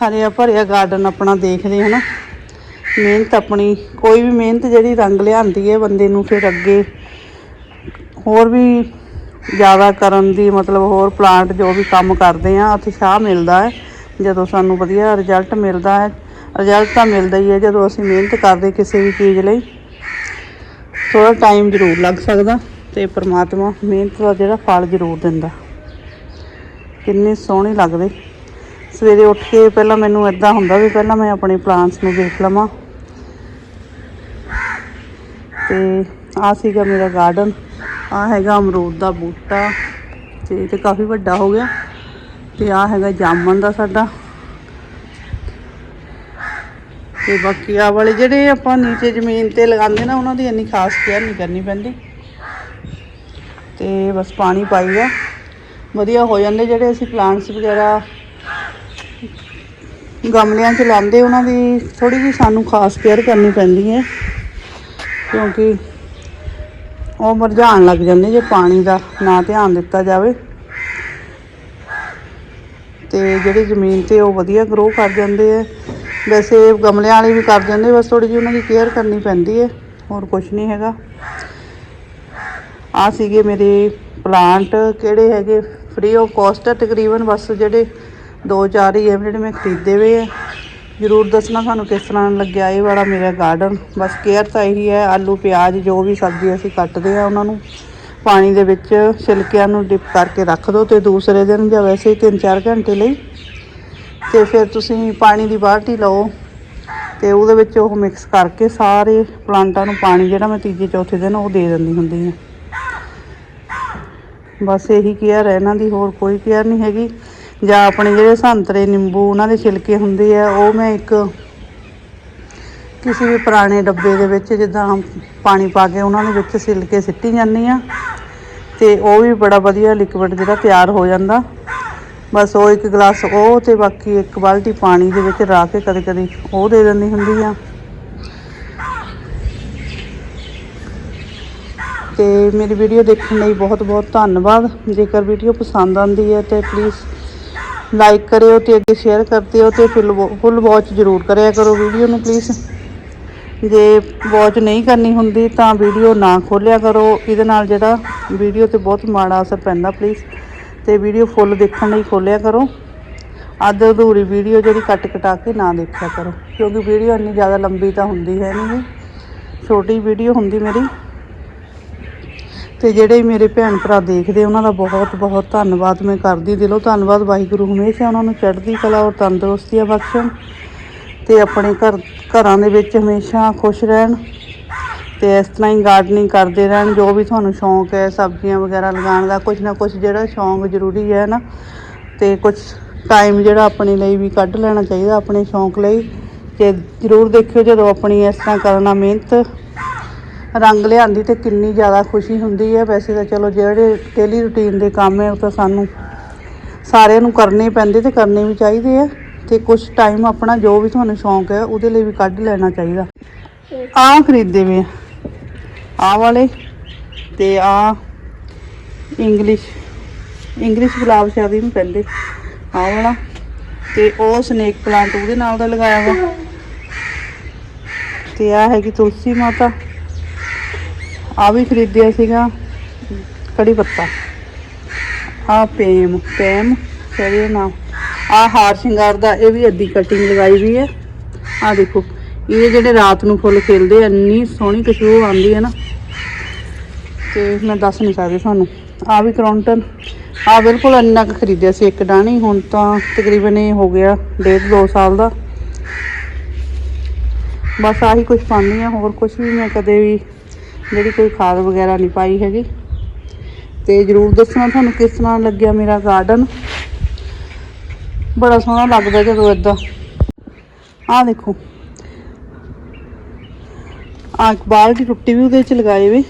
ਹਰਿਆ ਭਰਿਆ ਗਾਰਡਨ ਆਪਣਾ ਦੇਖਦੇ ਹਨਾ ਮਿਹਨਤ ਆਪਣੀ, ਕੋਈ ਵੀ ਮਿਹਨਤ ਜਿਹੜੀ ਰੰਗ ਲਿਆਂਦੀ ਹੈ ਬੰਦੇ ਨੂੰ ਫਿਰ ਅੱਗੇ ਹੋਰ ਵੀ ਜ਼ਿਆਦਾ ਕਰਨ ਦੀ ਮਤਲਬ ਹੋਰ ਪਲਾਂਟ ਜੋ ਵੀ ਕੰਮ ਕਰਦੇ ਆ ਉਤਸ਼ਾਹ ਮਿਲਦਾ ਹੈ। ਜਦੋਂ ਸਾਨੂੰ ਵਧੀਆ ਰਿਜ਼ਲਟ ਮਿਲਦਾ ਹੈ ਰਿਜ਼ਲਟ ਤਾਂ ਮਿਲਦਾ ਹੀ ਹੈ ਜਦੋਂ ਅਸੀਂ ਮਿਹਨਤ ਕਰਦੇ ਕਿਸੇ ਵੀ ਚੀਜ਼ ਲਈ। ਥੋੜਾ ਟਾਈਮ ਜ਼ਰੂਰ ਲੱਗ ਸਕਦਾ ਤੇ ਪ੍ਰਮਾਤਮਾ ਮਿਹਨਤ ਦਾ ਜਿਹੜਾ ਫਲ ਜ਼ਰੂਰ ਦਿੰਦਾ। ਕਿੰਨੇ ਸੋਹਣੇ ਲੱਗਦੇ। ਸਵੇਰੇ ਉੱਠ ਕੇ ਪਹਿਲਾਂ ਮੈਨੂੰ ਇਦਾਂ ਹੁੰਦਾ ਵੀ ਪਹਿਲਾਂ ਮੈਂ ਆਪਣੇ ਪਲਾਂਟਸ ਨੂੰ ਦੇਖ ਲਵਾਂ। ਤੇ ਆ ਸੀਗਾ ਮੇਰਾ ਗਾਰਡਨ ਆ ਹੈਗਾ ਅਮਰੂਦ ਦਾ ਬੂਟਾ, ਤੇ ਇਹ ਤੇ ਕਾਫੀ ਵੱਡਾ ਹੋ ਗਿਆ। ਤੇ ਆ ਹੈਗਾ ਜਾਮਨ ਦਾ ਸਾਡਾ। ਤੇ ਬਾਕੀ ਆ ਵਾਲੇ ਜਿਹੜੇ ਆਪਾਂ ਨੀਚੇ ਜ਼ਮੀਨ ਤੇ ਲਗਾਉਂਦੇ ਨਾ, ਉਹਨਾਂ ਦੀ ਇੰਨੀ ਖਾਸ ਕੇਅਰ ਨਹੀਂ ਕਰਨੀ ਪੈਂਦੀ। ਤੇ ਬਸ ਪਾਣੀ ਪਾਈਦਾ ਵਧੀਆ ਹੋ ਜਾਂਦੇ ਜਿਹੜੇ ਅਸੀਂ ਪਲਾਂਟਸ ਵਗੈਰਾ ਗਮਲਿਆਂ 'ਚ ਲਾਉਂਦੇ, ਉਹਨਾਂ ਦੀ ਥੋੜੀ ਜਿਹੀ ਸਾਨੂੰ ਖਾਸ ਕੇਅਰ ਕਰਨੀ ਪੈਂਦੀ ਹੈ, ਕਿਉਂਕਿ ਉਹ ਮੁਰਝਾਉਣ ਲੱਗ ਜਾਂਦੇ ਜੇ ਪਾਣੀ ਦਾ ਨਾ ਧਿਆਨ ਦਿੱਤਾ ਜਾਵੇ। ਤੇ ਜਿਹੜੀ ਜ਼ਮੀਨ ਤੇ ਉਹ ਵਧੀਆ ਗਰੋ ਕਰ ਜਾਂਦੇ ਆ ਵੈਸੇ ਗਮਲਿਆਂ ਵਾਲੇ ਵੀ ਕਰ ਜਾਂਦੇ, ਬਸ ਥੋੜੀ ਜਿਹੀ ਉਹਨਾਂ ਦੀ ਕੇਅਰ ਕਰਨੀ ਪੈਂਦੀ ਹੈ, ਹੋਰ ਕੁਝ ਨਹੀਂ ਹੈਗਾ। ਆ ਸੀਗੇ ਮੇਰੇ ਪਲਾਂਟ, ਕਿਹੜੇ ਹੈਗੇ ਫ੍ਰੀ ਆਫ ਕਾਸਟ ਤਕਰੀਬਨ ਬਸ ਜਿਹੜੇ ਦੋ ਚਾਰ ਹੀ ਹੈ ਜਿਹੜੇ ਮੈਂ ਖਰੀਦੇ ਹੋਏ ਆ। ਜਰੂਰ ਦੱਸਣਾ ਤੁਹਾਨੂੰ ਕਿਸ ਤਰ੍ਹਾਂ ਲੱਗਿਆ ਇਹ ਵਾਲਾ ਮੇਰਾ ਗਾਰਡਨ ਬਸ ਕੇਅਰ ਤਾਂ ਇਹੀ ਹੈ, ਆਲੂ, ਪਿਆਜ਼ ਜੋ ਵੀ ਸਬਜ਼ੀ ਅਸੀਂ ਕੱਟਦੇ ਆ ਉਹਨਾਂ ਨੂੰ। ਪਾਣੀ ਦੇ ਵਿੱਚ ਛਿਲਕਿਆਂ ਨੂੰ ਡਿਪ ਕਰਕੇ ਰੱਖ ਦਿਓ ਤੇ ਦੂਸਰੇ ਦਿਨ ਜਾਂ ਵੈਸੇ ਹੀ 3-4 ਘੰਟੇ ਲਈ ਤੇ ਫਿਰ ਤੁਸੀਂ ਪਾਣੀ ਦੀ ਬਾਲਟੀ ਲਓ ਤੇ ਉਹਦੇ ਵਿੱਚ ਉਹ ਮਿਕਸ ਕਰਕੇ ਸਾਰੇ ਪਲਾਂਟਾਂ ਨੂੰ ਪਾਣੀ ਜਿਹੜਾ ਮੈਂ ਤੀਜੇ, ਚੌਥੇ ਦਿਨ ਉਹ ਦੇ ਦਿੰਦੀ ਹੁੰਦੀ ਹਾਂ। ਬਸ ਇਹੀ ਕੇਅਰ ਹੈ, ਇਹਨਾਂ ਦੀ ਹੋਰ ਕੋਈ ਕੇਅਰ ਨਹੀਂ ਹੈਗੀ। ਜਾਂ ਆਪਣੇ ਜਿਹੜੇ ਸੰਤਰੇ ਨਿੰਬੂ ਉਹਨਾਂ ਦੇ ਛਿਲਕੇ ਹੁੰਦੇ ਆ, ਉਹ ਮੈਂ ਇੱਕ ਕਿਸੇ ਵੀ ਪੁਰਾਣੇ ਡੱਬੇ ਦੇ ਵਿੱਚ ਜਿੱਦਾਂ ਪਾਣੀ ਪਾ ਕੇ ਉਹਨਾਂ ਦੇ ਵਿੱਚ ਛਿਲਕੇ ਸਿੱਟੀ ਜਾਂਦੀ ਆ ਤੇ ਉਹ ਵੀ ਬੜਾ ਵਧੀਆ ਲਿਕਵਿਡ ਜਿਹੜਾ ਤਿਆਰ ਹੋ ਜਾਂਦਾ। ਬਸ ਉਹ ਇੱਕ ਗਲਾਸ ਉਹ ਤੇ ਬਾਕੀ ਇੱਕ ਬਾਲਟੀ ਪਾਣੀ ਦੇ ਵਿੱਚ ਰਾ ਕੇ ਕਦੇ ਕਦੇ ਉਹ ਦੇ ਦਿੰਦੀ ਹੁੰਦੀ ਆ ਤੇ ਮੇਰੀ ਵੀਡੀਓ ਦੇਖਣ ਲਈ ਬਹੁਤ ਬਹੁਤ ਧੰਨਵਾਦ। ਜੇਕਰ ਵੀਡੀਓ ਪਸੰਦ ਆਉਂਦੀ ਹੈ ਤੇ ਪਲੀਜ਼ ਲਾਈਕ ਕਰਿਓ ਤੇ ਅੱਗੇ ਸ਼ੇਅਰ ਕਰਦੇ ਹੋ ਤੇ ਫੁੱਲ ਫੁੱਲ ਵਾਚ ਜ਼ਰੂਰ ਕਰਿਆ ਕਰੋ ਵੀਡੀਓ ਨੂੰ ਪਲੀਜ਼ ਜੇ ਵਾਚ ਨਹੀਂ ਕਰਨੀ ਹੁੰਦੀ ਤਾਂ ਵੀਡੀਓ ਨਾ ਖੋਲਿਆ ਕਰੋ। ਇਹਦੇ ਨਾਲ ਜਿਹੜਾ ਵੀਡੀਓ ਤੇ ਬਹੁਤ ਮਾੜਾ ਅਸਰ ਪੈਂਦਾ ਪਲੀਜ਼ ਤੇ ਵੀਡੀਓ ਫੁੱਲ ਦੇਖਣ ਲਈ ਖੋਲਿਆ ਕਰੋ। ਅੱਧ ਅਧੂਰੀ ਵੀਡੀਓ ਜਿਹੜੀ ਕੱਟ ਕਟਾ ਕੇ ਨਾ ਦੇਖਿਆ ਕਰੋ। ਕਿਉਂਕਿ ਵੀਡੀਓ ਇੰਨੀ ਜ਼ਿਆਦਾ ਲੰਬੀ ਤਾਂ ਹੁੰਦੀ ਹੈ ਨਹੀਂ। ਛੋਟੀ ਵੀਡੀਓ ਹੁੰਦੀ ਮੇਰੀ। ਤੇ ਜਿਹੜੇ ਮੇਰੇ ਭੈਣ ਭਰਾ ਦੇਖਦੇ, ਉਹਨਾਂ ਦਾ ਬਹੁਤ ਬਹੁਤ ਧੰਨਵਾਦ ਮੈਂ ਕਰਦੀ ਦਿਲੋਂ ਧੰਨਵਾਦ, ਵਾਹਿਗੁਰੂ ਹਮੇਸ਼ਾ ਉਹਨਾਂ ਨੂੰ ਚੜ੍ਹਦੀ ਕਲਾ ਔਰ ਤੰਦਰੁਸਤੀਆਂ ਬਖਸ਼ਣ। ਤੇ ਆਪਣੇ ਘਰ, ਘਰਾਂ ਦੇ ਵਿੱਚ ਹਮੇਸ਼ਾ ਖੁਸ਼ ਰਹਿਣ ਤੇ ਇਸ ਤਰ੍ਹਾਂ ਹੀ ਗਾਰਡਨਿੰਗ ਕਰਦੇ ਰਹਿਣ। ਜੋ ਵੀ ਤੁਹਾਨੂੰ ਸ਼ੌਂਕ ਹੈ, ਸਬਜ਼ੀਆਂ ਵਗੈਰਾ ਲਗਾਉਣ ਦਾ ਕੁਝ ਨਾ ਕੁਝ ਜਿਹੜਾ ਸ਼ੌਂਕ ਜ਼ਰੂਰੀ ਹੈ ਨਾ, ਤੇ ਕੁਝ ਟਾਈਮ ਜਿਹੜਾ ਆਪਣੇ ਲਈ ਵੀ ਕੱਢ ਲੈਣਾ ਚਾਹੀਦਾ, ਆਪਣੇ ਸ਼ੌਂਕ ਲਈ। ਤੇ ਜ਼ਰੂਰ ਦੇਖਿਓ ਜਦੋਂ ਆਪਣੀ ਇਸ ਤਰ੍ਹਾਂ ਕਰਨਾ ਮਿਹਨਤ ਰੰਗ ਲਿਆਂਦੀ ਤੇ ਕਿੰਨੀ ਜ਼ਿਆਦਾ ਖੁਸ਼ੀ ਹੁੰਦੀ ਹੈ। ਵੈਸੇ ਤਾਂ ਚਲੋ ਜਿਹੜੇ ਡੇਲੀ ਰੁਟੀਨ ਦੇ ਕੰਮ ਹੈ, ਉਹ ਤਾਂ ਸਾਨੂੰ ਸਾਰਿਆਂ ਨੂੰ ਕਰਨੇ ਪੈਂਦੇ ਤੇ ਕਰਨੇ ਵੀ ਚਾਹੀਦੇ ਆ। ਤੇ ਕੁਝ ਟਾਈਮ ਆਪਣਾ ਜੋ ਵੀ ਤੁਹਾਨੂੰ ਸ਼ੌਂਕ ਹੈ, ਉਹਦੇ ਲਈ ਵੀ ਕੱਢ ਲੈਣਾ ਚਾਹੀਦਾ। ਆਹ ਖਰੀਦੇ ਵੇ ਆਹ ਵਾਲੇ ਤੇ ਆ ਇੰਗਲਿਸ਼ ਇੰਗਲਿਸ਼ ਗੁਲਾਬ ਸ਼ਾਦੀ ਨੂੰ ਕਹਿੰਦੇ। ਆਹ ਵਾਲਾ ਤੇ ਉਹ ਸਨੇਕ ਪਲਾਂਟ ਉਹਦੇ ਨਾਲ ਦਾ ਲਗਾਇਆ ਵਾ। ਤੇ ਆ ਹੈਗੀ ਤੁਲਸੀ ਮਾਤਾ। ਆ ਵੀ ਖਰੀਦਿਆ ਸੀਗਾ, ਕੜੀ ਪੱਤਾ। ਆ ਪੇਮ ਪੇਮ ਸਰੀ ਨਾਮ? ਆ ਹਾਰ ਸ਼ਿੰਗਾਰ ਦਾ, ਇਹ ਵੀ ਅੱਧੀ ਕਟਿੰਗ ਲਗਾਈ ਵੀ ਹੈ। ਆ ਦੇਖੋ, ਇਹ ਜਿਹੜੇ ਰਾਤ ਨੂੰ ਫੁੱਲ ਖਿਲਦੇ ਇੰਨੀ ਸੋਹਣੀ ਖੁਸ਼ਬੂ ਆਉਂਦੀ ਹੈ ਨਾ। ਤੇ ਮੈਂ ਦੱਸ ਨਹੀਂ ਸਕਦੀ ਤੁਹਾਨੂੰ। ਆ ਵੀ ਕਰੌਂਟਨ। ਆ ਬਿਲਕੁਲ ਇੰਨਾ ਕੁ ਖਰੀਦਿਆ ਸੀ, ਇੱਕ ਡਾਣੀ ਹੁਣ ਤਾਂ ਤਕਰੀਬਨ ਇਹ ਹੋ ਗਿਆ ਡੇਢ ਦੋ ਸਾਲ ਦਾ। ਬਸ ਆਹੀ ਕੁਝ ਪਾਉਂਦੀ ਆ ਹੋਰ ਕੁਝ ਵੀ ਮੈਂ ਕਦੇ ਵੀ ਜਿਹੜੀ ਕੋਈ ਖਾਦ ਵਗੈਰਾ ਨਹੀਂ ਪਾਈ ਹੈਗੀ। ਤੇ ਜਰੂਰ ਦੱਸਣਾ ਤੁਹਾਨੂੰ ਕਿਸ ਤਰ੍ਹਾਂ ਲੱਗਿਆ ਮੇਰਾ ਗਾਰਡਨ ਬੜਾ ਸੋਹਣਾ ਲੱਗਦਾ ਜਦੋਂ ਇਦਾਂ ਆਹ ਦੇਖੋ। ਆਹ ਇੱਕ ਬਾਲਟੀ ਟੁੱਟੀ ਵੀ ਉਹਦੇ ਵਿੱਚ ਲਗਾਏ ਵੇ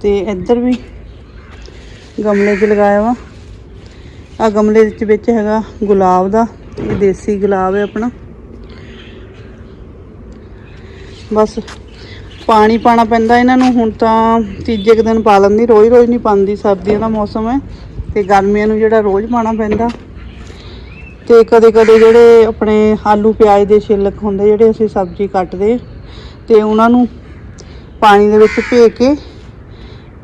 ਤੇ ਇੱਧਰ ਵੀ ਗਮਲੇ 'ਚ ਲਗਾਇਆ ਵਾ। ਆ ਗਮਲੇ ਦੇ ਵਿੱਚ ਹੈਗਾ ਗੁਲਾਬ ਦਾ। ਇਹ ਦੇਸੀ ਗੁਲਾਬ ਹੈ ਆਪਣਾ। ਬਸ ਪਾਣੀ ਪਾਣਾ ਪੈਂਦਾ ਇਹਨਾਂ ਨੂੰ, ਹੁਣ ਤਾਂ ਤੀਜੇ ਕੁ ਦਿਨ ਪਾ ਲੈਂਦੀ ਰੋਜ਼ ਰੋਜ਼ ਨਹੀਂ ਪਾਉਂਦੀ, ਸਰਦੀਆਂ ਦਾ ਮੌਸਮ ਹੈ ਤੇ ਗਰਮੀਆਂ ਨੂੰ ਜਿਹੜਾ ਰੋਜ਼ ਪਾਣਾ ਪੈਂਦਾ। ਤੇ ਕਦੇ ਕਦੇ ਜਿਹੜੇ ਆਪਣੇ ਆਲੂ ਪਿਆਜ਼ ਦੇ ਛਿਲਕ ਹੁੰਦੇ, ਜਿਹੜੇ ਅਸੀਂ ਸਬਜ਼ੀ ਕੱਟਦੇ, ਤੇ ਉਹਨਾਂ ਨੂੰ ਪਾਣੀ ਦੇ ਵਿੱਚ ਭੇ ਕੇ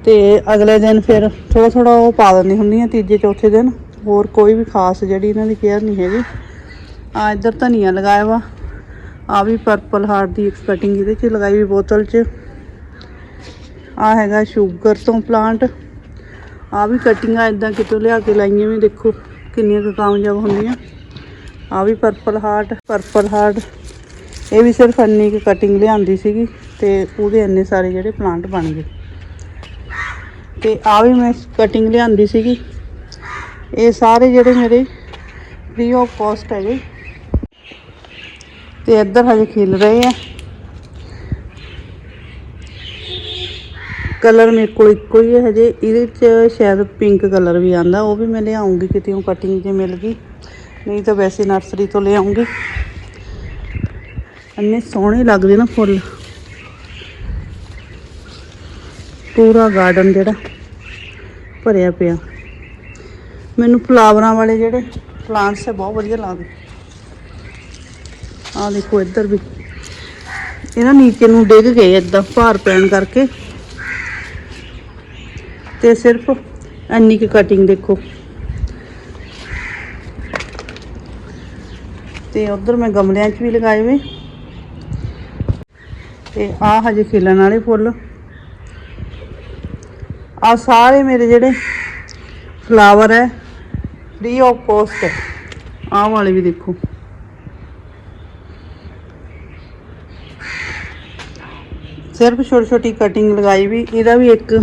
ਤੇ ਅਗਲੇ ਦਿਨ ਫਿਰ ਥੋੜਾ ਥੋੜਾ ਉਹ ਪਾ ਦਿੰਦੀ ਹੁੰਦੀ ਆ ਤੀਜੇ, ਚੌਥੇ ਦਿਨ। ਹੋਰ ਕੋਈ ਵੀ ਖਾਸ ਜਿਹੜੀ ਇਹਨਾਂ ਦੀ ਕੇਅਰ ਨਹੀਂ ਹੈਗੀ। ਆ ਇੱਧਰ ਧਨੀਆ ਲਗਾਇਆ ਵਾ। ਆ ਵੀ ਪਰਪਲ ਹਾਰਟ ਦੀ ਇੱਕ ਕਟਿੰਗ ਇਹਦੇ 'ਚ ਲਗਾਈ ਵੀ ਬੋਤਲ 'ਚ। ਆ ਹੈਗਾ ਸ਼ੂਗਰ ਤੋਂ ਪਲਾਂਟ ਆ ਵੀ ਕਟਿੰਗਾਂ ਇਦਾਂ ਕਿਤੋਂ ਲਿਆ ਕੇ ਲਾਈਆਂ ਵੀ ਦੇਖੋ ਕਿੰਨੀਆਂ ਕੁ ਕਾਮਯਾਬ ਹੁੰਦੀਆਂ। ਆ ਵੀ ਪਰਪਲ ਹਾਰਟ ਪਰਪਲ ਹਾਰਟ ਇਹ ਵੀ ਸਿਰਫ ਇੰਨੀ ਕੁ ਕਟਿੰਗ ਲਿਆਂਦੀ ਸੀਗੀ ਤੇ ਉਹਦੇ ਇੰਨੇ ਸਾਰੇ ਜਿਹੜੇ ਪਲਾਂਟ ਬਣ ਗਏ। ਤੇ ਆ ਵੀ ਮੈਂ ਕਟਿੰਗ ਲਿਆਂਦੀ ਸੀਗੀ। ਇਹ ਸਾਰੇ ਜਿਹੜੇ ਮੇਰੇ ਫ੍ਰੀ ਆਫ ਕਾਸਟ ਹੈਗੇ। ਤੇ ਇੱਧਰ ਹਜੇ ਖਿਲ ਰਹੇ ਆ। ਕਲਰ ਮੇਰੇ ਕੋਲ ਇੱਕੋ ਹੀ ਹੈ ਹਜੇ। ਇਹਦੇ ਚ ਸ਼ਾਇਦ ਪਿੰਕ ਕਲਰ ਵੀ ਆਂਦਾ। ਉਹ ਵੀ ਮੈਂ ਲਿਆਉਂਗੀ ਕਿਤੇ ਉਹ ਕਟਿੰਗ ਜੇ ਮਿਲ ਗਈ। ਨਹੀਂ ਤਾਂ ਵੈਸੇ ਨਰਸਰੀ ਤੋਂ ਲਿਆਉਂਗੀ। ਇੰਨੇ ਸੋਹਣੇ ਲੱਗਦੇ ਨਾ ਫੁੱਲ। ਪੂਰਾ ਗਾਰਡਨ ਜਿਹੜਾ ਭਰਿਆ ਪਿਆ। ਮੈਨੂੰ ਫਲਾਵਰਾਂ ਵਾਲੇ ਜਿਹੜੇ ਪਲਾਂਟਸ ਹੈ ਬਹੁਤ ਵਧੀਆ ਲੱਗਦੇ। ਆਹ ਦੇਖੋ ਇੱਧਰ ਵੀ। ਇਹਨਾਂ ਨੀਚੇ ਨੂੰ ਡਿੱਗ ਗਏ ਇਦਾਂ ਭਾਰ ਪੈਣ ਕਰਕੇ। ਤੇ ਸਿਰਫ ਇੰਨੀ ਕੁ ਕਟਿੰਗ ਦੇਖੋ। ਤੇ ਉਧਰ ਮੈਂ ਗਮਲਿਆਂ 'ਚ ਵੀ ਲਗਾਏ ਵੇ ਤੇ ਆ ਹਜੇ ਖਿਲਣ ਵਾਲੇ ਫੁੱਲ। ਆ ਸਾਰੇ ਮੇਰੇ ਜਿਹੜੇ ਫਲਾਵਰ ਹੈ ਫ੍ਰੀ ਆਫ ਕੋਸਟ ਹੈ। ਆਹ ਵਾਲੇ ਵੀ ਦੇਖੋ। ਸਿਰਫ ਛੋਟੀ ਛੋਟੀ ਕਟਿੰਗ ਲਗਾਈ ਵੀ, ਇਹਦਾ ਵੀ ਇੱਕ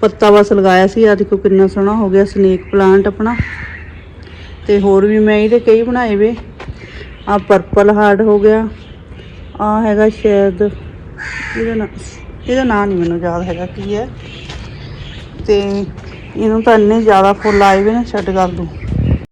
ਪੱਤਾ ਬਸ ਲਗਾਇਆ ਸੀ। ਆ ਦੇਖੋ ਕਿੰਨਾ ਸੋਹਣਾ ਹੋ ਗਿਆ ਸਨੇਕ ਪਲਾਂਟ ਆਪਣਾ। ਤੇ ਹੋਰ ਵੀ ਮੈਂ ਇਹਦੇ ਕਈ ਬਣਾਏ ਵੇ। ਆ ਪਰਪਲ ਹਾਰਟ ਹੋ ਗਿਆ। ਆ ਹੈਗਾ ਸ਼ਾਇਦ, ਇਹਦਾ ਨਾਂ ਇਹਦਾ ਨਾਂ ਨਹੀਂ ਮੈਨੂੰ ਯਾਦ ਹੈਗਾ ਕੀ ਹੈ। ਤੇ ਇਹਨੂੰ ਤਾਂ ਇੰਨੇ ਜ਼ਿਆਦਾ ਫੁੱਲ ਆਏ ਵੇ ਨਾ ਛੱਡ ਕਰ ਦੂੰ